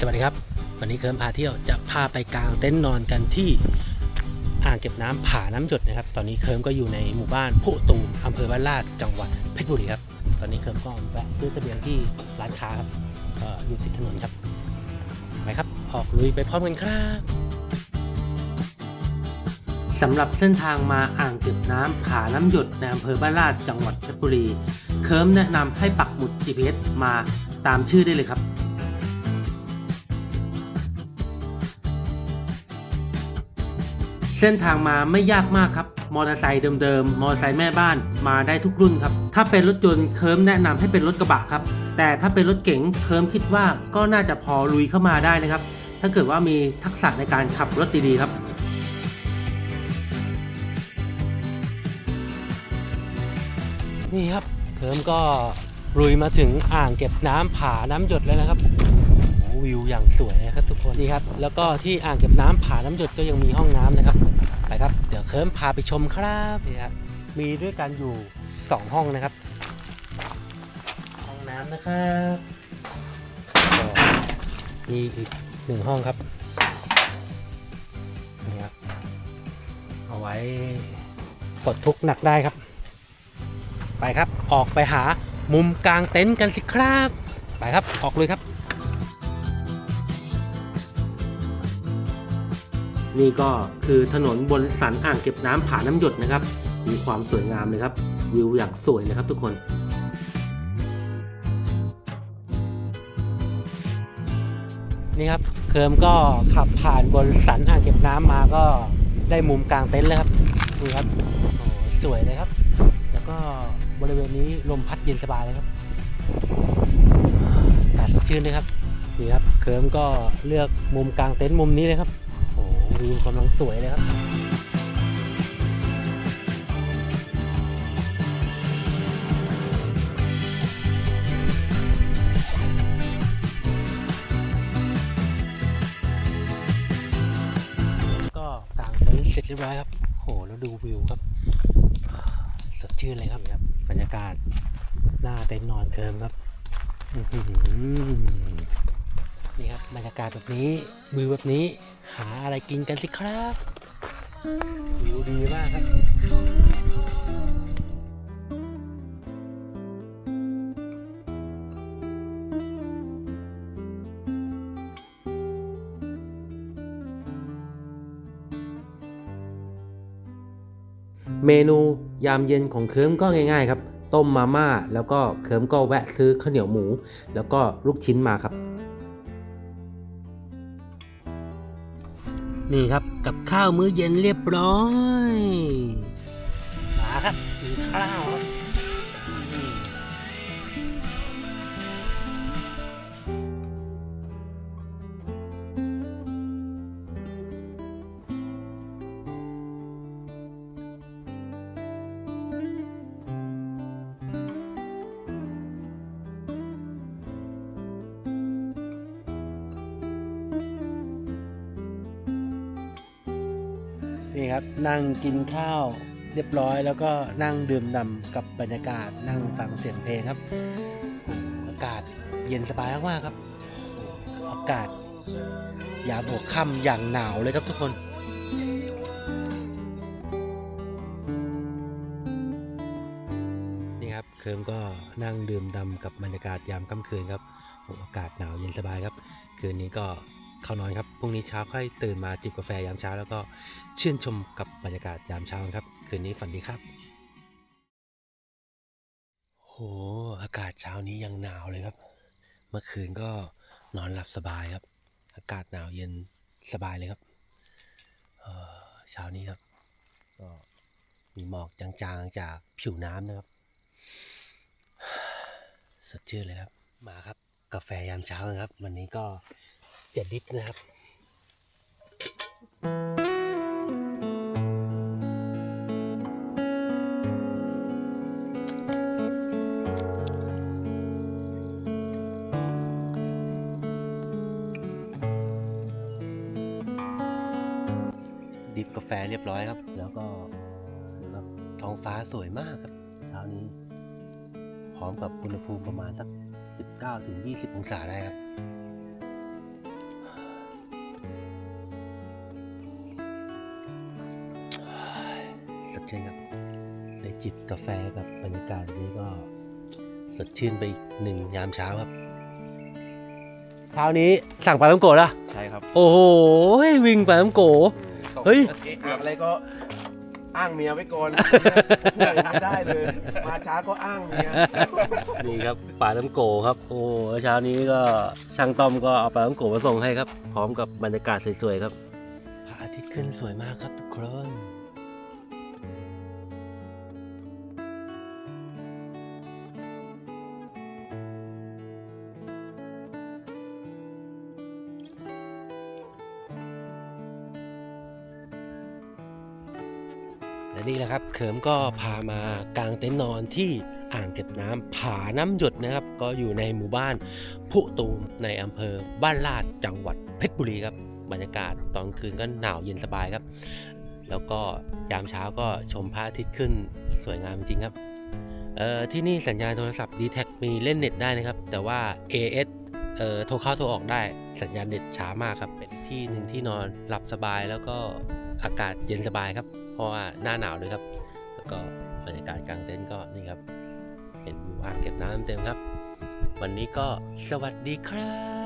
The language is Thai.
สวัสดีครับ วันนี้เคิร์มพาเที่ยวจะพาไปกางเต็นท์นอนกันที่อ่างเก็บน้ำผาน้ำหยดนะครับ ตอนนี้เคิร์มก็อยู่ในหมู่บ้านโพตูมอำเภอบ้านลาดจังหวัดเพชรบุรีครับ ตอนนี้เคิร์มก็แวะซื้อเสบียงที่ร้านค้าครับอยู่ติดถนนครับไปครับออกลุยไปพร้อมกันครับสำหรับเส้นทางมาอ่างเก็บน้ำผาน้ำหยดในอำเภอบ้านลาดจังหวัดเพชรบุรี เคิร์มแนะนำให้ปักหมุด GPS มาตามชื่อได้เลยครับ เส้นทางมาไม่ยากมากครับ มอเตอร์ไซค์เดิมๆ มอเตอร์ไซค์แม่บ้านมาได้ทุกรุ่นครับ ถ้าเป็นรถยนต์เคิร์มแนะนำให้เป็นรถกระบะครับ แต่ถ้าเป็นรถเก๋งเคิร์มคิดว่าก็น่าจะพอลุยเข้ามาได้นะครับ ถ้าเกิดว่ามีทักษะในการขับรถดีๆครับนี่ครับเคิร์มก็ลุยมาถึงอ่างเก็บน้ำผาน้ำหยดแล้วนะครับ วิวอย่างสวยนะครับทุกคนนี่ครับแล้วก็ที่อ่างเก็บน้ำผาน้ำหยดก็ยังมีห้องน้ำนะครับไปครับ เดี๋ยวเคิร์มพาไปชมครับนี่ครับมีด้วยกันอยู่ 2 ห้องนะครับ ห้องน้ำนะครับก็มีอีกหนึ่งห้องครับนี่ครับเอาไว้ปลดทุกข์หนักได้ครับ ไปครับออกไปหามุมกลางเต็นท์กันสิครับ ไปครับออกเลยครับ นี่ก็คือถนนบนสันอ่างเก็บน้ำผาน้ำหยดนะครับ มีความสวยงามเลยครับ วิวอย่างสวยเลยครับทุกคนนี่ครับเคิร์มก็ขับผ่านบนสันอ่างเก็บน้ำมาก็ได้มุมกลางเต็นท์แล้วครับนี่ครับโอ้สวยเลยครับ แล้วก็บริเวณนี้ลมพัดเย็นสบายเลยครับอากาศสดชื่นเลยครับนี่ครับเคิร์มก็เลือกมุมกลางเต็นท์มุมนี้เลยครับ วิวกำลังสวยเลยครับก็กางเต็นท์เสร็จเรียบร้อยครับ โห แล้วดูวิวครับ สดชื่นเลยครับครับ บรรยากาศ หน้าเต็นท์นอนเคิร์มครับอื้อหือ นี่ครับบรรยากาศแบบนี้วิวแบบนี้หาอะไรกินกันสิครับวิวดีมากครับเมนูยามเย็นของเคิร์มก็ง่ายๆครับ ต้มมาม่าแล้วก็เคิร์มก็แวะซื้อข้าวเหนียวหมู แล้วก็ลูกชิ้นมาครับ นี่ครับกับข้าวมื้อเย็นเรียบร้อยมาครับกินข้าวครับ นี่ครับนั่งกินข้าวเรียบร้อย แล้วก็นั่งดื่มด่ำกับบรรยากาศ นั่งฟังเสียงเพลงครับโอ้อากาศเย็นสบายมากๆครับโอ้อากาศยามหัวค่ำอย่างหนาวเลยครับทุกคนนี่ครับเคิร์มก็นั่งดื่มด่ำกับบรรยากาศยามค่ำคืนครับโอ้อากาศหนาวเย็นสบายครับ คืนนี้ก็ เข้านอนครับ พรุ่งนี้เช้าค่อยตื่นมาจิบกาแฟยามเช้า แล้วก็ชื่นชมกับบรรยากาศยามเช้าครับ คืนนี้ฝันดีครับโหอากาศเช้านี้ยังหนาวเลยครับ เมื่อคืนก็นอนหลับสบายครับ อากาศหนาวเย็นสบายเลยครับเช้านี้ครับก็มีหมอกจางๆจากผิวน้ำนะครับสดชื่นเลยครับ มาครับ กาแฟยามเช้านะครับ วันนี้ก็ เจ็ดดิฟนะครับ ดิฟกาแฟเรียบร้อยครับ แล้วก็ท้องฟ้าสวยมากครับ เช้านี้ พร้อมกับอุณหภูมิประมาณสัก 19-20 องศาได้ครับ สดชื่นครับได้จิบกาแฟกับบรรยากาศแบบนี้ก็สดชื่นไปอีกหนึ่งยามเช้าครับ เช้านี้สั่งปลาต้มโกะละใช่ครับโอ้โหวิ่งปลาต้มโกะ เฮ้ยเอ๊ะอะไรก็อ้างเมียไว้ก่อนพูดไม่ได้เลยมาช้าก็อ้างเมียนี่ครับปลาต้มโกะครับ โอ้โหเช้านี้ก็ช่างต้อมก็เอาปลาต้มโกะมาส่งให้ครับ พร้อมกับบรรยากาศสวยๆครับพระอาทิตย์ขึ้นสวยมากครับทุกคน และนี่แหละครับเขิมก็พามากางเต็นท์นอนที่อ่างเก็บน้ำผาน้ำหยดนะครับ ก็อยู่ในหมู่บ้านผู้ตูมในอำเภอบ้านลาดจังหวัดเพชรบุรีครับบรรยากาศตอนคืนก็หนาวเย็นสบายครับ แล้วก็ยามเช้าก็ชมพระอาทิตย์ขึ้นสวยงามจริงครับเอ่อที่นี่สัญญาณโทรศัพท์ d t แทมีเล่นเน็ตได้นะครับ แต่ว่า AS เอ่อโทรเข้าโทรออกได้สัญญาณเน็ตช้ามากครับเที่หนึ่งที่นอนหลับสบายแล้วก็อากาศเย็นสบายครับ เพราะว่าหน้าหนาวด้วยครับ แล้วก็บรรยากาศกลางเต็นท์ก็นี่ครับ เห็นวิวอ่างเก็บน้ำเต็มครับ วันนี้ก็สวัสดีครับ